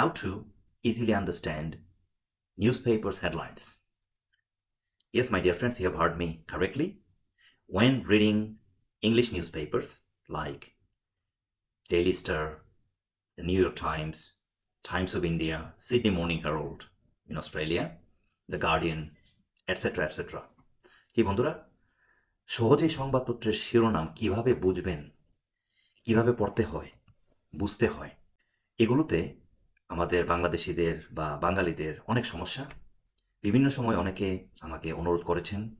how to easily understand newspapers' headlines. Yes, my dear friends, you have heard me correctly. When reading English newspapers like Daily Star, the New York Times, Times of India, Sydney Morning Herald in Australia, The Guardian, etc. etc. জি বন্ধুরা সহজেই সংবাদপত্রের শিরোনাম কীভাবে বুঝবেন কীভাবে পড়তে হয় বুঝতে হয় এগুলোতে আমাদের বাংলাদেশিদের বা বাঙালিদের অনেক সমস্যা। বিভিন্ন সময় অনেকে আমাকে অনুরোধ করেছেন।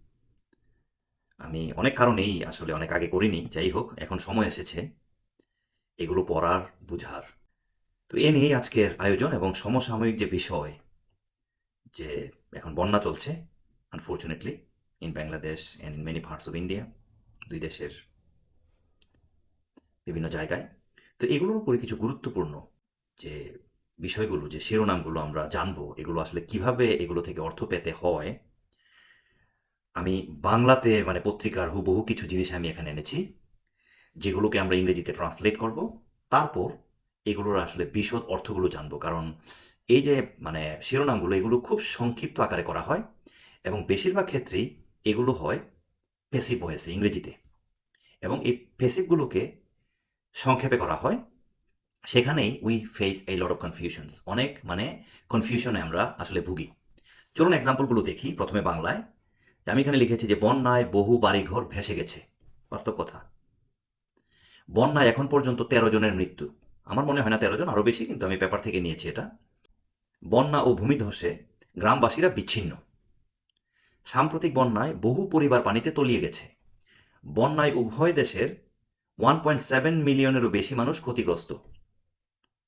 আমি অনেক কারণেই আসলে অনেক আগে করিনি, যাই হোক, এখন সময় এসেছে। এগুলো পড়ার, বুঝার। তো এ নিয়েই আজকের আয়োজন এবং সমসাময়িক যে বিষয় যে এখন বন্যা চলছে unfortunately in Bangladesh and in many parts of India দুই দেশের বিভিন্ন জায়গায়। তো এগুলোর উপরে কিছু গুরুত্বপূর্ণ যে বিষয়গুলো, যে শিরোনামগুলো আমরা জানব, এগুলো আসলে কীভাবে এগুলো থেকে অর্থ পেতে হয়, আমি বাংলাতে মানে পত্রিকার হুবহু কিছু জিনিস আমি এখানে এনেছি, যেগুলোকে আমরা ইংরেজিতে ট্রান্সলেট করব। তারপর এগুলোর আসলে বিশদ অর্থগুলো জানব, কারণ এই যে মানে শিরোনামগুলো, এগুলো খুব সংক্ষিপ্ত আকারে করা হয় এবং বেশিরভাগ ক্ষেত্রেই এগুলো হয় পেসিভ ভয়েসে ইংরেজিতে। এবং এই পেসিভগুলোকে সংক্ষেপে করা হয়। সেখানেই উই ফেস এই লট অফ কনফিউশনস অনেক মানে কনফিউশনে আমরা আসলে ভুগি। চলুন এক্সাম্পলগুলো দেখি প্রথমে বাংলায়। আমি এখানে লিখেছি যে, বন্যায় বহু বাড়িঘর ভেসে গেছে। বাস্তব কথা। বন্যায় এখন পর্যন্ত তেরো জনের মৃত্যু। আমার মনে হয় না তেরো জন আরও বেশি, কিন্তু আমি পেপার থেকে নিয়েছি এটা। বন্যা ও ভূমিধসে গ্রামবাসীরা বিচ্ছিন্ন। সাম্প্রতিক বন্যায় বহু পরিবার পানিতে তলিয়ে গেছে। বন্যায় উভয় দেশের ওয়ান পয়েন্ট সেভেন মিলিয়নেরও বেশি মানুষ ক্ষতিগ্রস্ত।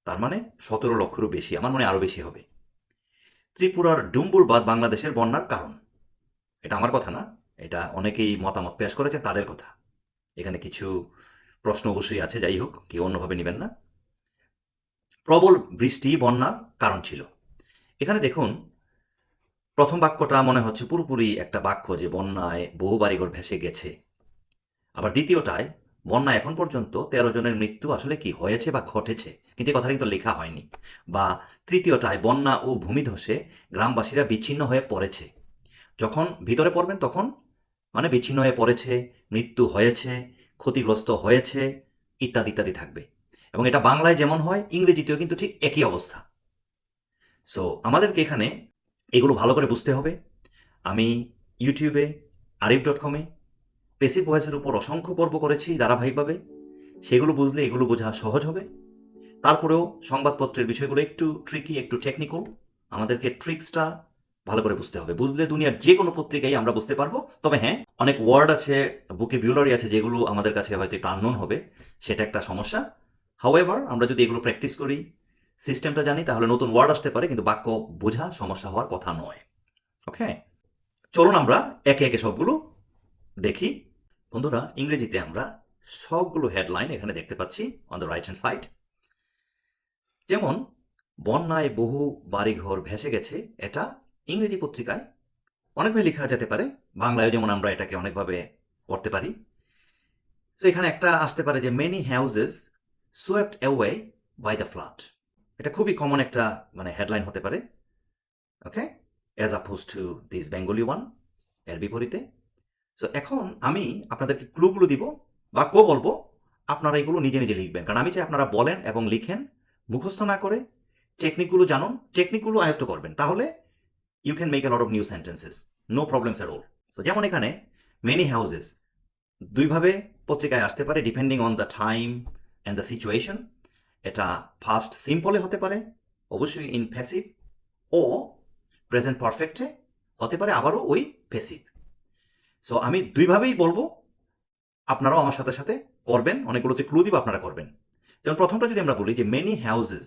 তার মানে সতেরো লক্ষেরও বেশি, আমার মনে আরও বেশি হবে। ত্রিপুরার ডুম্বুর বাদ বাংলাদেশের বন্যার কারণ। এটা আমার কথা না, এটা অনেকেই মতামত পেশ করেছে তাদের কথা। এখানে কিছু প্রশ্ন অবশ্যই আছে, যাই হোক, কেউ অন্যভাবে নেবেন না। প্রবল বৃষ্টি, বন্যার কারণ ছিল। এখানে দেখুন, প্রথম বাক্যটা মনে হচ্ছে পুরোপুরি একটা বাক্য যে বন্যায় বহু বাড়িঘর ভেসে গেছে। আবার দ্বিতীয়টায় বন্যা এখন পর্যন্ত তেরো জনের মৃত্যু আসলে কি হয়েছে বা ঘটেছে, কিন্তু এই কথাটা কিন্তু লেখা হয়নি। বা তৃতীয়টায় বন্যা ও ভূমিধসে গ্রামবাসীরা বিচ্ছিন্ন হয়ে পড়েছে। যখন ভিতরে পড়বেন তখন? মানে বিচ্ছিন্ন হয়ে পড়েছে, মৃত্যু হয়েছে, ক্ষতিগ্রস্ত হয়েছে, ইত্যাদি ইত্যাদি থাকবে। এবং এটা বাংলায় যেমন হয়, ইংরেজিতেও কিন্তু ঠিক একই অবস্থা। সো আমাদেরকে এখানে এগুলো ভালো করে বুঝতে হবে। আমি ইউটিউবে আরিফ ডট কমে পেসিভ ভয়েসের উপর অসংখ্য পর্ব করেছি ধারাবাহিকভাবে। সেগুলো বুঝলে এগুলো বোঝা সহজ হবে। তারপরেও সংবাদপত্রের বিষয়গুলো একটু ট্রিকি একটু টেকনিক্যাল আমাদেরকে ট্রিক্সটা ভালো করে বুঝতে হবে। বুঝলে দুনিয়ার যে কোনো পত্রিকাই আমরা বুঝতে পারব। তবে হ্যাঁ অনেক ওয়ার্ড আছে বুকে বিউলারি আছে যেগুলো আমাদের কাছে হয়তো একটু আননোন হবে, সেটা একটা সমস্যা। হাউএভার আমরা যদি এগুলো প্র্যাকটিস করি সিস্টেমটা জানি, তাহলে নতুন ওয়ার্ড আসতে পারে, কিন্তু বাক্য বোঝা সমস্যা হওয়ার কথা নয়। ওকে চলুন আমরা একে একে সবগুলো দেখি। বন্ধুরা, ইংরেজিতে আমরা সবগুলো হেডলাইন এখানে দেখতে পাচ্ছি on the right hand side যেমন, বন্যায় বহু বাড়িঘর ভেসে গেছে, এটা ইংরেজি পত্রিকায় অনেকভাবে লেখা যেতে পারে। বাংলায় যেমন আমরা এটাকে অনেকভাবে করতে পারি। তো এখানে একটা আসতে পারে যে many houses swept away by the flood এটা খুবই কমন একটা মানে হেডলাইন হতে পারে। Okay as opposed to this Bengali ওয়ানের বিপরীতে। সো এখন আমি আপনাদেরকে ক্লুগুলো দিব বা কো বলব, আপনারা এগুলো নিজে নিজে লিখবেন। কারণ আমি চাই আপনারা বলেন এবং লিখেন, মুখস্থ না করে টেকনিকগুলো জানুন টেকনিকগুলো আয়ত্ত করবেন। তাহলে you can make a lot of new sentences no problems এর অল সো যেমন এখানে মেনি হাউজেস দুইভাবে পত্রিকায় আসতে পারে depending on the time and the situation এটা ফার্স্ট সিম্পলে হতে পারে, অবশ্যই ইন প্যাসিভ ও প্রেজেন্ট পারফেক্টে হতে পারে, আবারও ওই প্যাসিভ সো আমি দুইভাবেই বলব, আপনারাও আমার সাথে সাথে করবেন, অনেকগুলোতে ক্লু দিব, আপনারা করবেন। যেমন প্রথমটা যদি আমরা বলি যে মেনি হাউজেস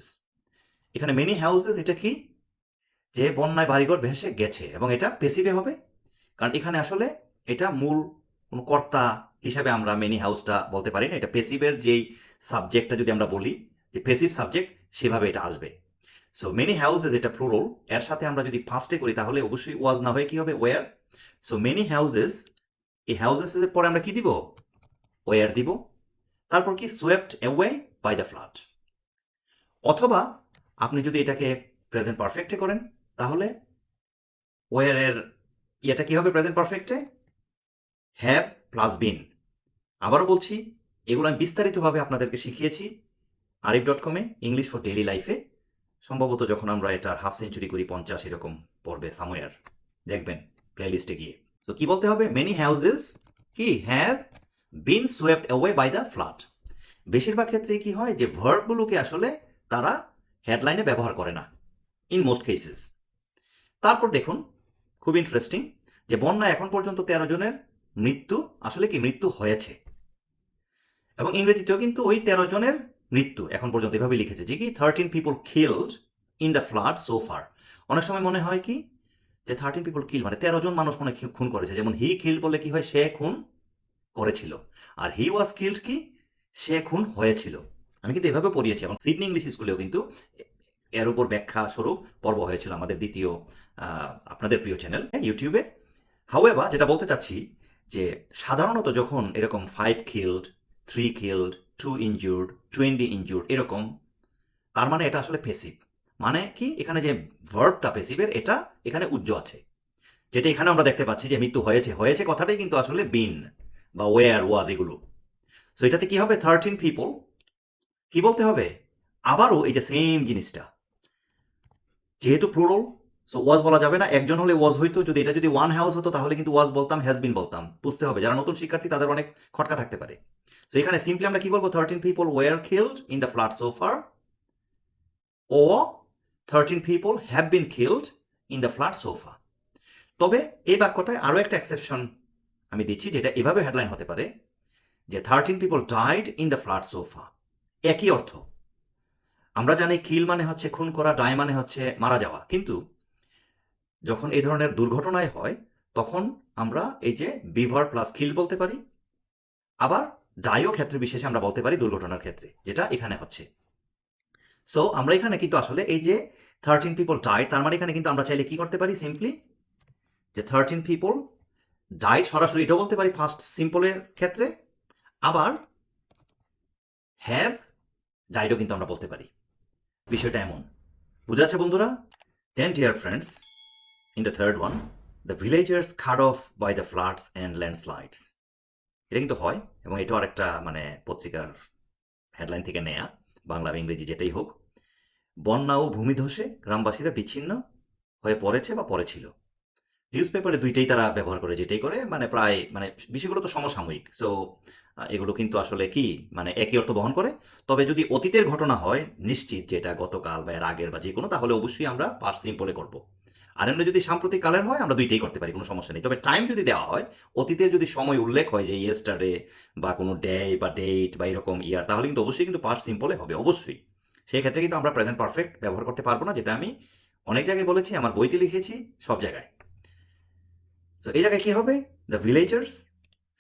এখানে মেনি হাউজেস এটা কি? যে বন্যায় বাড়িঘর ভেসে গেছে এবং এটা পেসিভে হবে। কারণ এখানে আসলে এটা মূল কোনো কর্তা হিসাবে আমরা মেনি হাউসটা বলতে পারি না। এটা পেসিভের যেই সাবজেক্টটা যদি আমরা বলি, যে পেসিভ সাবজেক্ট সেভাবে এটা আসবে। সো মেনি হাউসেস এটা ফ্লোরল এর সাথে আমরা যদি ফার্স্টে করি, তাহলে অবশ্যই ওয়াজ না হয়ে কি হবে? ওয়ার সো মেনি হাউজেস এই হাউসেস এর পরে আমরা কি দিব? ওয়ার দিব। তারপর কি swept away by the flood অথবা আপনি যদি এটাকে প্রেজেন্ট পারফেক্টে করেন, তাহলে ওয়ারের ইয়েটা কি হবে প্রেজেন্ট পারফেক্টে হ্যাভ প্লাস বিন আবারও বলছি, এগুলো আমি বিস্তারিতভাবে আপনাদেরকে শিখিয়েছি আরিফ ডট কমে ইংলিশ ফর ডেইলি লাইফে সম্ভবত যখন আমরা এটা হাফ সেঞ্চুরি করি, পঞ্চাশ এরকম পড়বে সাময়ার দেখবেন। প্লেলিস্টে গিয়ে। তো কি বলতে হবে? মেনি হাউজেস কি? Have been swept away by the flood বেশিরভাগ ক্ষেত্রে কি হয়? যে ভার্বগুলোকে আসলে তারা হেডলাইনে ব্যবহার করে না ইন মোস্ট কেসেস তারপর দেখুন, খুব ইন্টারেস্টিং যে বন্যা এখন পর্যন্ত তেরো জনের মৃত্যু, আসলে কি মৃত্যু হয়েছে? এবং ইংরেজিতেও কিন্তু ওই তেরো জনের মৃত্যু এখন পর্যন্ত এভাবে লিখেছে, যে কি? Thirteen people killed in the flood so far অনেক সময় মনে হয় কি যে থার্টিন পিপল কিল মানে তেরো জন মানুষ মনে খুন করেছে। যেমন হি কিল বলে কি হয়? সে খুন করেছিল। আর হি ওয়াজ কিল্ড কি? সে খুন হয়েছিল। আমি কিন্তু এভাবে পড়িয়েছি। এবং সিডনি ইংলিশ স্কুলেও কিন্তু এর উপর ব্যাখ্যা স্বরূপ পর্ব হয়েছিল আমাদের দ্বিতীয় আপনাদের প্রিয় চ্যানেল ইউটিউবে হাওয়েবা যেটা বলতে চাচ্ছি যে সাধারণত যখন এরকম five killed three killed two injured twenty injured এরকম, তার মানে এটা আসলে পেসিভ মানে কি? এখানে যে ভার্বটা পেসিভের এটা এখানে উজ্জ্ব আছে। যেটা এখানে আমরা দেখতে পাচ্ছি যে মৃত্যু হয়েছে। হয়েছে কথাটাই কিন্তু আসলে বিন বা ওয়ার ওয়াজ এগুলো। সো এটাতে কি হবে? থার্টিন পিপল কি বলতে হবে? আবারও এই যে সেম জিনিসটা। যেহেতু প্লুরাল সো ওয়াজ বলা যাবে না। একজন হলে ওয়াজ হইতো। যদি এটা যদি ওয়ান হাউস হতো, তাহলে কিন্তু ওয়াজ বলতাম হ্যাজ বিন বলতাম। বুঝতে হবে। যারা নতুন শিক্ষার্থী, তাদের অনেক খটকা থাকতে পারে। সো এখানে সিম্পলি আমরা কি বলব? Thirteen people were killed in the flood so far O thirteen people have been killed in the flood so far তবে এই বাক্যটায় আরও একটা এক্সেপশন আমি দিচ্ছি, যেটা এভাবে হেডলাইন হতে পারে, যে thirteen people died in the flood so far একই অর্থ। আমরা জানি কিল মানে হচ্ছে, খুন করা ডাই মানে হচ্ছে, মারা যাওয়া। কিন্তু যখন এই ধরনের দুর্ঘটনায় হয়, তখন আমরা এই যে বিভার প্লাস কিল বলতে পারি, আবার ডাইও ক্ষেত্রে বিশেষে আমরা বলতে পারি দুর্ঘটনার ক্ষেত্রে, যেটা এখানে হচ্ছে। সো আমরা এখানে কিন্তু আসলে এই যে থার্টিন পিপল ডাইড তার মানে এখানে কিন্তু আমরা চাইলে কি করতে পারি? সিম্পলি যে থার্টিন পিপল ডাইড সরাসরি, এটাও বলতে পারি ফার্স্ট সিম্পলের ক্ষেত্রে। আবার হ্যাভ ডাইডও কিন্তু আমরা বলতে পারি। বিষয়টা এমন। বুঝাচ্ছে বন্ধুরা? Then dear friends in the third one the villagers cut off by the floods and landslides এটা কিন্তু হয় এবং এটাও আরেকটা মানে পত্রিকার হেডলাইন থেকে নেয়া। বাংলা ইংরেজি যেটাই হোক, বন্যা ও ভূমিধসে গ্রামবাসীরা বিচ্ছিন্ন হয়ে পড়েছে বা পড়েছিল। নিউজ পেপারে দুইটাই তারা ব্যবহার করে, যেটাই করে মানে প্রায় মানে বিষয়গুলো তো সমসাময়িক। সো এগুলো কিন্তু আসলে কি মানে একই অর্থ বহন করে। তবে যদি অতীতের ঘটনা হয়, নিশ্চিত যেটা গতকাল বা এর আগের বা যে কোনো তাহলে অবশ্যই আমরা পার্সিম্পলে সিম্পলে করব। আর এমনি যদি সাম্প্রতিক কালের হয়, আমরা দুইটাই করতে পারি, কোনো সমস্যা নেই। তবে টাইম যদি দেওয়া হয়, অতীতের যদি সময় উল্লেখ হয় যে ইয়েস্টারডে বা কোনো ডে বা ডেট বা এরকম ইয়ার তাহলে কিন্তু অবশ্যই কিন্তু পাস সিম্পলে হবে, অবশ্যই। সেই ক্ষেত্রে কিন্তু আমরা প্রেজেন্ট পারফেক্ট ব্যবহার করতে পারব না, যেটা আমি অনেক জায়গায় বলেছি, আমার বইতে লিখেছি, সব জায়গায়। তো এই জায়গায় কি হবে? দ্য ভিলেজার্স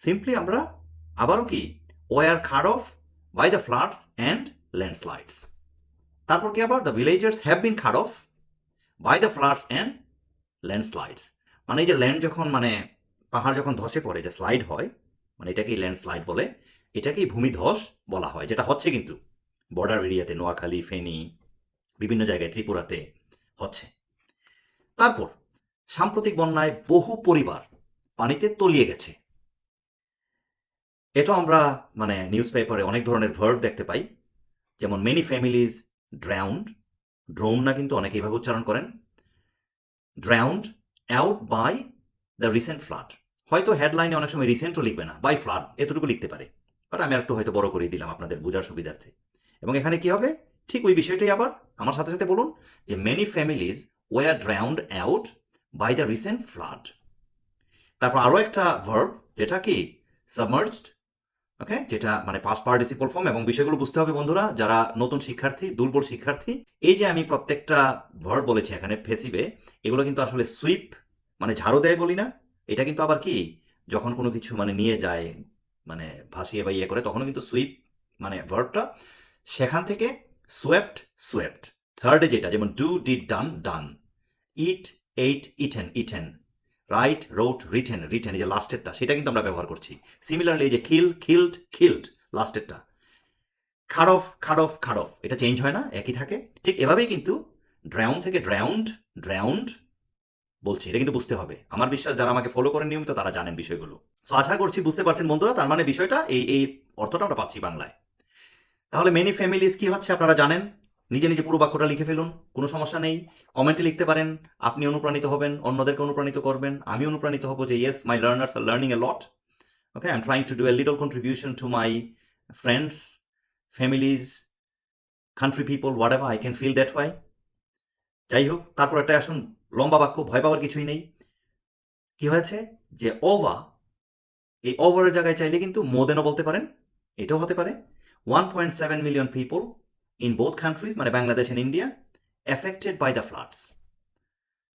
সিম্পলি আমরা আবারও কি? Were cut off by the floods and landslides তারপর কি আবার? The villagers have been cut off by the floods and landslides মানে এই যে ল্যান্ড যখন মানে পাহাড় যখন ধসে পড়ে, যে স্লাইড হয় মানে এটাকেই ল্যান্ডস্লাইড বলে, এটাকেই ভূমিধস বলা হয়, যেটা হচ্ছে কিন্তু বর্ডার এরিয়াতে নোয়াখালী, ফেনী, বিভিন্ন জায়গায়, ত্রিপুরাতে হচ্ছে। তারপর, সাম্প্রতিক বন্যায় বহু পরিবার পানিতে তলিয়ে গেছে। এটা আমরা মানে নিউজ পেপারে অনেক ধরনের ভার্ড দেখতে পাই, যেমন মেনি ফ্যামিলিজ ড্রাউন্ড ড্রোন না কিন্তু অনেকে এইভাবে উচ্চারণ করেন drowned out by the recent flood হয়তো হেডলাইনে অনেক সময় রিসেন্টও লিখবে না বাই ফ্লাড এতটুকু লিখতে পারে। বাট আমি একটু হয়তো বড় করে দিলাম আপনাদের বোঝার সুবিধার্থে। এবং এখানে কি হবে? ঠিক ওই বিষয়টাই আবার আমার সাথে সাথে বলুন যে many families were drowned out by the recent flood তারপর আরও একটা ভার্ব যেটা কি? সাবমার্জড ওকে যেটা মানে পাস পার্টিসিপল ফর্ম এবং বিষয়গুলো বুঝতে হবে বন্ধুরা। যারা নতুন শিক্ষার্থী, দুর্বল শিক্ষার্থী, এই যে আমি প্রত্যেকটা ভার্ব বলেছি এখানে ফেসিবে এগুলো কিন্তু আসলে সুইপ মানে ঝাড়ু দেয় বলি না। এটা কিন্তু আবার কি? যখন কোনো কিছু মানে নিয়ে যায় মানে ভাসিয়ে বা ইয়ে করে তখনও কিন্তু সুইপ মানে ভার্বটা সেখান থেকে সোয়েপ্ট সোয়েপ্ট থার্ডে যেটা, যেমন do did done done eat ate eaten eaten write wrote written written এই যে লাস্টেরটা সেটা কিন্তু আমরা ব্যবহার করছি। সিমিলারলি এই যে খিল খিল্ড খিল্ড লাস্টেরটা অফ খাড অফ এটা চেঞ্জ হয় না, একই থাকে। ঠিক এভাবেই কিন্তু ড্রাউন থেকে ড্রাউন্ড ড্রাউন্ড বলছি, এটা কিন্তু বুঝতে হবে। আমার বিশ্বাস, যারা আমাকে ফলো করেন নিয়মিত, তারা জানেন বিষয়গুলো। সো আশা করছি বুঝতে পারছেন বন্ধুরা, তার মানে বিষয়টা এই এই অর্থটা আমরা পাচ্ছি বাংলায়। তাহলে মেনি ফ্যামিলিজ কি হচ্ছে আপনারা জানেন? নিজে নিজে পুরো বাক্যটা লিখে ফেলুন, কোনো সমস্যা নেই। কমেন্টে লিখতে পারেন, আপনি অনুপ্রাণিত হবেন, অন্যদেরকে অনুপ্রাণিত করবেন। আমি অনুপ্রাণিত হব যে yes my learners are learning a lot okay I am trying to do a little contribution to my friends families country people whatever I can feel that why যাই হোক, তারপর একটা আসুন, লম্বা বাক্য, ভয় পাওয়ার কিছুই নেই। কি হয়েছে? যে ওভা এই ওভারের জায়গায় চাইলে কিন্তু মোদেনও বলতে পারেন, এটাও হতে পারে। One point seven million people in both countries মানে Bangladesh and India affected by the floods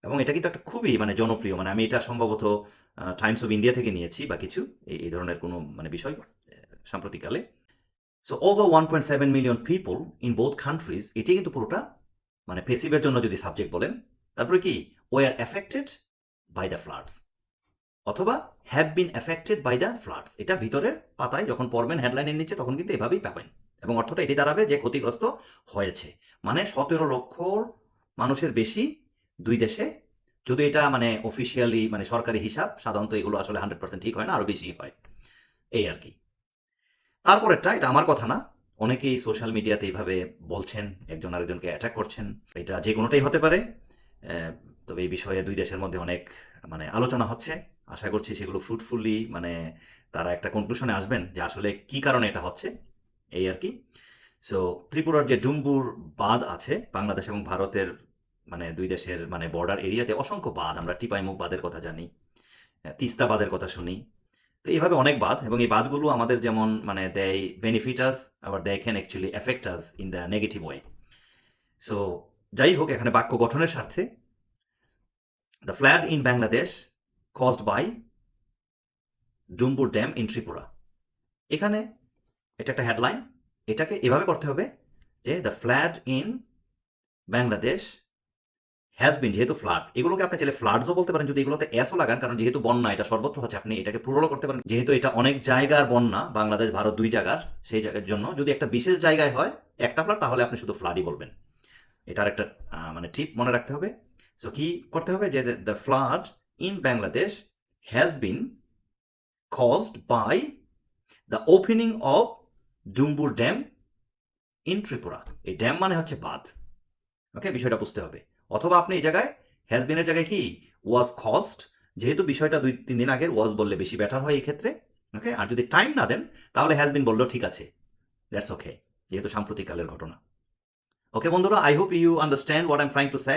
এবং এটা কিন্তু একটা খুবই মানে জনপ্রিয় মানে আমি এটা সম্ভবত টাইমস অফ ইন্ডিয়া থেকে নিয়েছি বা কিছু, এই ধরনের কোনো মানে বিষয় সাম্প্রতিককালে। So over one point seven million people in both countries এটি কিন্তু পুরোটা মানে পেসিভের জন্য যদি সাবজেক্ট বলেন, তারপরে কি? We are affected by the floods অথবা have been affected by the floods এটা ভিতরের পাতায় যখন পড়বেন হেডলাইনের নিচে, তখন কিন্তু এভাবেই পাবেন। এবং অর্থটা এটি দাঁড়াবে যে ক্ষতিগ্রস্ত হয়েছে। মানে সতেরো লক্ষ মানুষের বেশি দুই দেশে। যদি এটা মানে অফিসিয়ালি মানে সরকারি হিসাব, সাধারণত এগুলো আসলে হান্ড্রেড পার্সেন্ট ঠিক হয় না, আরও বেশি হয়। এই আর কি। তারপরেরটা, এটা আমার কথা না, অনেকেই সোশ্যাল মিডিয়াতে এইভাবে বলছেন, একজন আরেকজনকে অ্যাটাক করছেন। এটা যে কোনোটাই হতে পারে তবে এই বিষয়ে দুই দেশের মধ্যে অনেক মানে আলোচনা হচ্ছে। আশা করছি সেগুলো ফ্রুটফুলি মানে তারা একটা কনক্লুশনে আসবেন যে আসলে কি কারণে এটা হচ্ছে। এই আর কি। সো ত্রিপুরার যে ডুম্বুর বাঁধ আছে, বাংলাদেশ এবং ভারতের মানে দুই দেশের মানে বর্ডার এরিয়াতে অসংখ্য বাঁধ। আমরা টিপাইমুখ বাঁধের কথা জানি তিস্তা বাঁধের কথা শুনি। তো এইভাবে অনেক বাঁধ এবং এই বাঁধগুলো আমাদের যেমন মানে দেয় বেনিফিটাস আবার দেয় can actually affect us in the negative way so যাই হোক, এখানে বাক্য গঠনের স্বার্থে the flood in Bangladesh caused by Dumbur dam in Tripura. এখানে এটা একটা হেডলাইন এটাকে এভাবে করতে হবে যে the flood in Bangladesh has been যেহেতু ফ্লাড এগুলোকে আপনি চাইলে ফ্লাডসও বলতে পারেন, যদি এগুলোতে এসও লাগান, কারণ যেহেতু বন্যা, এটা সর্বত্র হচ্ছে, আপনি এটাকে প্লুরালও করতে পারেন, যেহেতু এটা অনেক জায়গার বন্যা, বাংলাদেশ, ভারত দুই জায়গার, সেই জায়গার জন্য, যদি একটা বিশেষ জায়গায় হয়, একটা ফ্লাড তাহলে আপনি শুধু ফ্লাডই বলবেন। এটার একটা মানে টিপ মনে রাখতে হবে। সো কি করতে হবে? যে the flood in Bangladesh has been caused by the opening of Dumbur dam in Tripura. এই ড্যাম মানে হচ্ছে বাঁধ। ওকে, বিষয়টা বুঝতে হবে। অথবা আপনি এই জায়গায় হ্যাজ বিনের জায়গায় কি? ওয়াজ কস্ট যেহেতু বিষয়টা দুই, তিন দিন আগের ওয়াজ বললে বেশি বেটার হয় এই ক্ষেত্রে ওকে, আর যদি টাইম না দেন, তাহলে হ্যাজ বিন বললেও ঠিক আছে। দ্যাটস ওকে যেহেতু সাম্প্রতিককালের ঘটনা। ওকে, বন্ধুরা I hope you understand what I am trying to say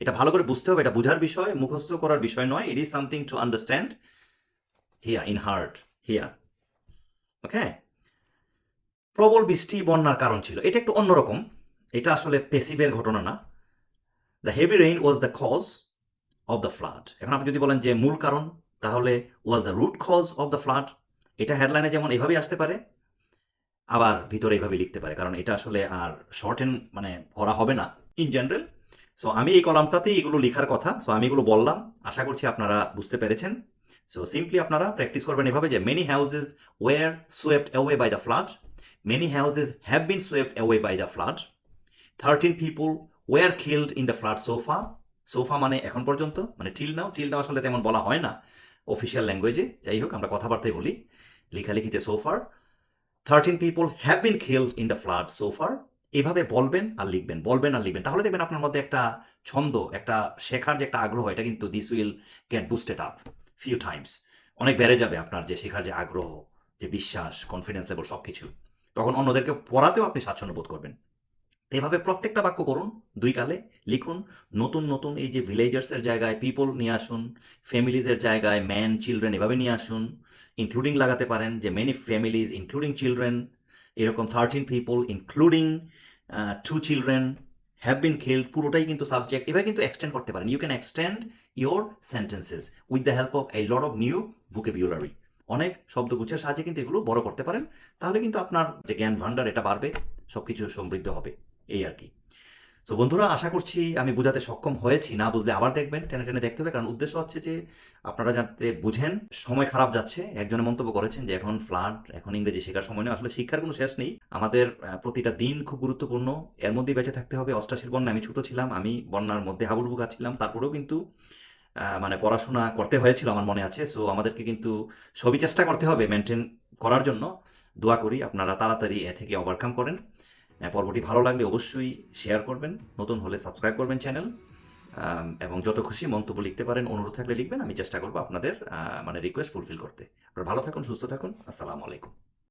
এটা ভালো করে বুঝতে হবে, এটা বোঝার বিষয়, মুখস্থ করার বিষয় নয়। It is something to understand here in heart here okay প্রবল বৃষ্টি, বন্যার কারণ ছিল। এটা একটু অন্যরকম। এটা আসলে পেসিভের ঘটনা না। The heavy rain was the cause of the flood এখন আপনি যদি বলেন যে মূল কারণ, তাহলে was the root cause of the flood এটা হেডলাইনে যেমন এভাবেই আসতে পারে, আবার ভিতরে এইভাবে লিখতে পারে, কারণ এটা আসলে আর শর্ট এন্ড মানে করা হবে না ইন জেনারেল সো আমি এই কলামটাতেই এগুলো লেখার কথা সো আমি এগুলো বললাম। আশা করছি আপনারা বুঝতে পেরেছেন। সো সিম্পলি আপনারা প্র্যাকটিস করবেন এভাবে যে many houses were swept away by the flood many houses have been swept away by the flood thirteen people were killed in the flood so far so far মানে এখন পর্যন্ত মানে till now till now আসলে তেমন বলা হয় না official ল্যাঙ্গুয়েজে যাই হোক, আমরা কথাবার্তায় বলি, লেখালেখিতে so far thirteen people have been killed in the flood so far এভাবে বলবেন আর লিখবেন, বলবেন আর লিখবেন। তাহলে দেখবেন আপনার মধ্যে একটা ছন্দ, একটা শেখার যে একটা আগ্রহ, এটা কিন্তু this will get boosted up few times অনেক বেড়ে যাবে আপনার যে শেখার যে আগ্রহ, যে বিশ্বাস কনফিডেন্স লেভেল সব কিছু তখন অন্যদেরকে পড়াতেও আপনি স্বাচ্ছন্দ্য বোধ করবেন। এভাবে প্রত্যেকটা বাক্য করুন, দুই কালে লিখুন, নতুন নতুন এই যে ভিলেজার্সের জায়গায় পিপল নিয়ে আসুন ফ্যামিলিজের জায়গায় ম্যান চিলড্রেন এভাবে নিয়ে আসুন ইনক্লুডিং লাগাতে পারেন যে মেনি ফ্যামিলিজ ইনক্লুডিং চিলড্রেন এরকম thirteen people including two children have been killed পুরোটাই কিন্তু সাবজেক্ট এভাবে কিন্তু এক্সটেন্ড করতে পারেন। You can extend your sentences with the help of a lot of new vocabulary অনেক শব্দগুচ্ছের সাহায্যে কিন্তু এগুলো বড় করতে পারেন। তাহলে কিন্তু আপনার যে জ্ঞান ভাণ্ডার এটা বাড়বে সব কিছু সমৃদ্ধ হবে। এই আর কি। তো বন্ধুরা, আশা করছি আমি বোঝাতে সক্ষম হয়েছি। না বুঝলে আবার দেখবেন, টেনে টেনে দেখতে হবে। কারণ উদ্দেশ্য হচ্ছে যে আপনারা যাতে বুঝেন, সময় খারাপ যাচ্ছে। একজনে মন্তব্য করেছেন যে এখন ফ্লাড, এখন ইংরেজি শেখার সময় নেই আসলে শিক্ষার কোনো শেষ নেই। আমাদের প্রতিটা দিন খুব গুরুত্বপূর্ণ। এর মধ্যেই বেঁচে থাকতে হবে। অষ্টাশির বন্যা আমি ছোট ছিলাম। আমি বন্যার মধ্যে হাবুডুবু খাচ্ছিলাম। তারপরেও কিন্তু মানে পড়াশোনা করতে হয়েছিল আমার মনে আছে। সো আমাদেরকে কিন্তু সবই চেষ্টা করতে হবে মেনটেন করার জন্য। দোয়া করি আপনারা তাড়াতাড়ি এ থেকে ওভারকাম করেন। পর্বটি ভালো লাগলে অবশ্যই শেয়ার করবেন, নতুন হলে সাবস্ক্রাইব করবেন চ্যানেল এবং যত খুশি মন্তব্য লিখতে পারেন, অনুরোধ থাকলে লিখবেন, আমি চেষ্টা করব আপনাদের মানে রিকোয়েস্ট ফুলফিল করতে। আপনারা ভালো থাকুন, সুস্থ থাকুন, আসসালামু আলাইকুম।